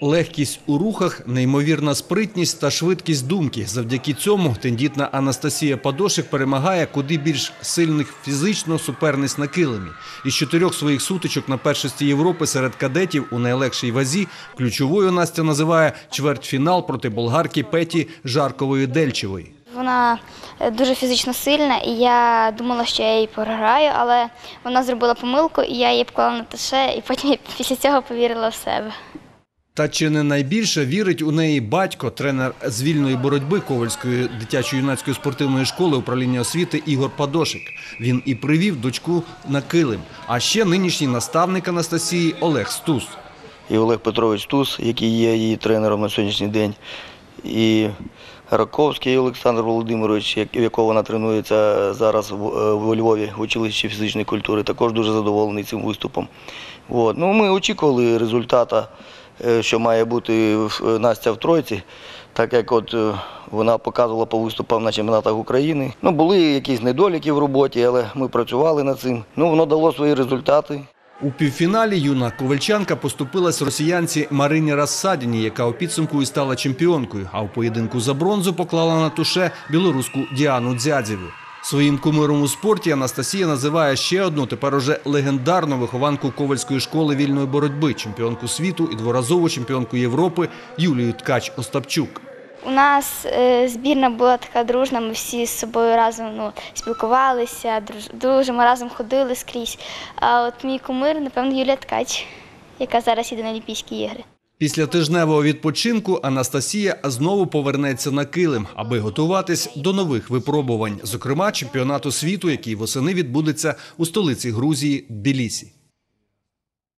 Легкість у рухах, неймовірна спритність та швидкість думки. Завдяки цьому тендітна Анастасія Падошик перемагає куди більш сильних фізично суперниць на килимі. Із чотирьох своїх сутичок на першості Європи серед кадетів у найлегшій вазі ключовою Настя називає чвертьфінал проти болгарки Петі Жаркової Дельчевої. Вона е, дуже фізично сильна, і я думала, що я її програю, але вона зробила помилку, і я її поклала на таше, і потім після цього повірила в себе. Та чи не найбільше вірить у неї батько, тренер з вільної боротьби Ковальської дитячо-юнацької спортивної школи управління освіти Ігор Падошик. Він і привів дочку на килим. А ще нинішній наставник Анастасії Олег Стус. і Олег Петрович Туз, який є її тренером на сьогоднішній день, і Раковський Олександр Володимирович, в якого вона тренується зараз в, е, Львові в училищі фізичної культури, також дуже задоволений цим виступом. Ну, ми очікували результата, е, що має бути в- Настя в тройці, так як от е, вона показувала по виступам на чемпіонатах України. Ну, були якісь недоліки в роботі, але ми працювали над цим. Ну, воно дало свої результати. У півфіналі юна ковальчанка поступилась росіянці Марині Рассадіні, яка у підсумку і стала чемпіонкою. А в поєдинку за бронзу поклала на туше білоруську Діану Дзядзєву. Своїм кумиром у спорті Анастасія називає ще одну тепер уже легендарну вихованку ковальської школи вільної боротьби, чемпіонку світу і дворазову чемпіонку Європи Юлію Ткач Остапчук. У нас е, збірна була така дружна, ми всі з собою разом ну, спілкувалися, дружимо, разом ходили скрізь. А от мій кумир, напевно, Юлія Ткач, яка зараз іде на Олімпійські ігри. Після тижневого відпочинку Анастасія знову повернеться на килим, аби готуватись до нових випробувань, зокрема чемпіонату світу, який восени відбудеться у столиці Грузії Тбілісі.